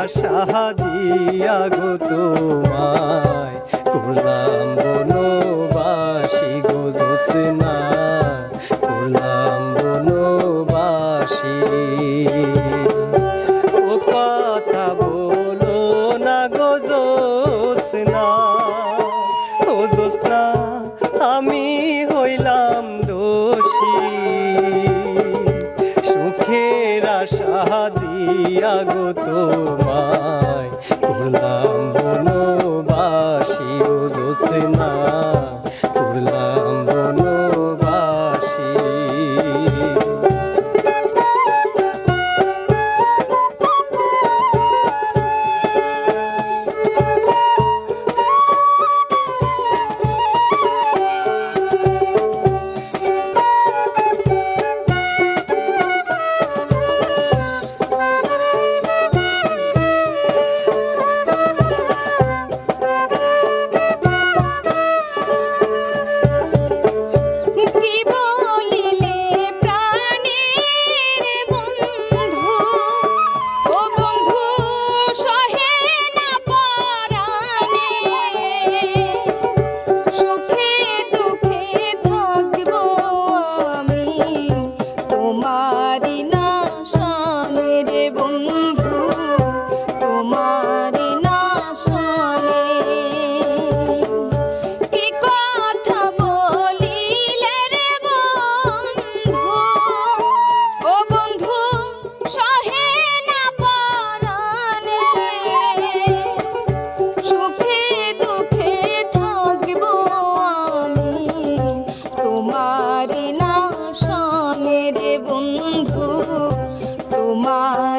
আশা দিয়া গো তোমায়। করলাম বনবাসী গো জোসনা করলাম বনবাসী। ও কথা বলো না গো জোসনা ও জোসনা আমি হইলাম দোষী। সুখের আশা দিয়া গো তোমায়। করলাম মনোবাসী ও জোসনা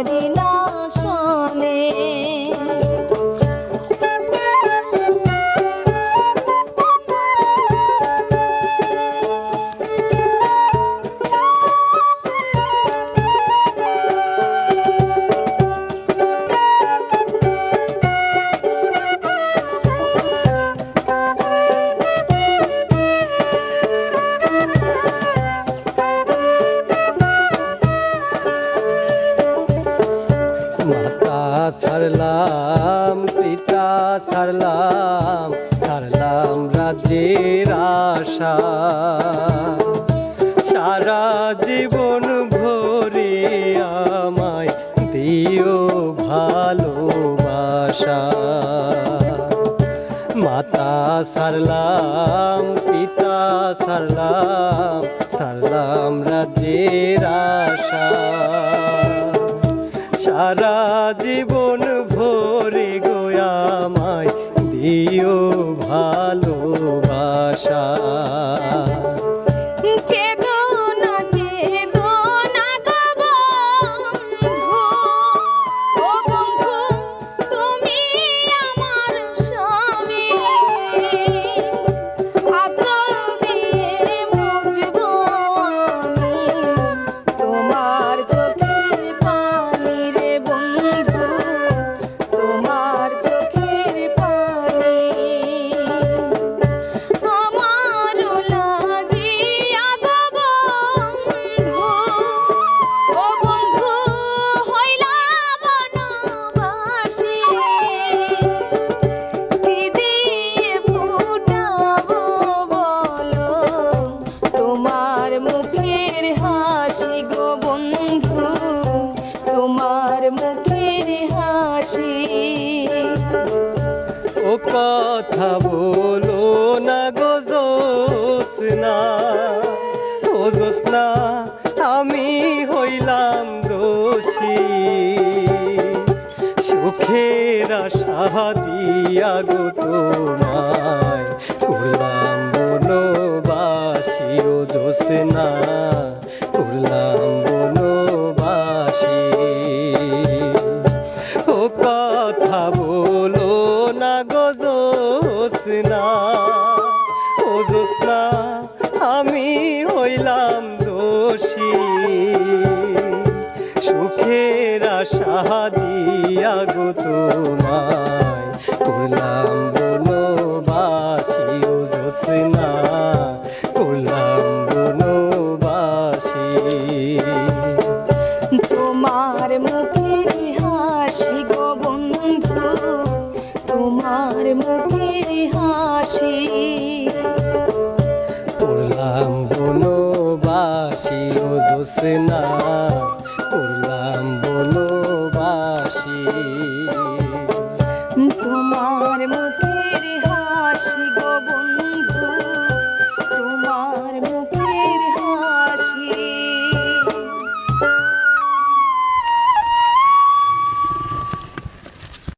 তোমারি সারলাম, পিতা সারলাম সারলাম রাজ্যের আশা। সারা জীবন ভরে আমায় দিও ভালোবাসা। মাতা সারলাম, পিতা সারলাম সারলাম রাজ্যের আশা। সারা জীবন ভালোবাসা। কথা বলো না গো জোসনা আমি হইলাম দোষী। সুখের আশা দিয়া গো তোমায়, করলাম বনবাসী ও জোসনা হইলাম দোষী। সুখের আশা দিয়া গো তোমায় করলাম বনবাসী জোসনা করলাম বনবাসী। তোমার মুখে হাসি গো বন্ধু, তোমার মুখে হাসি। বনবাসী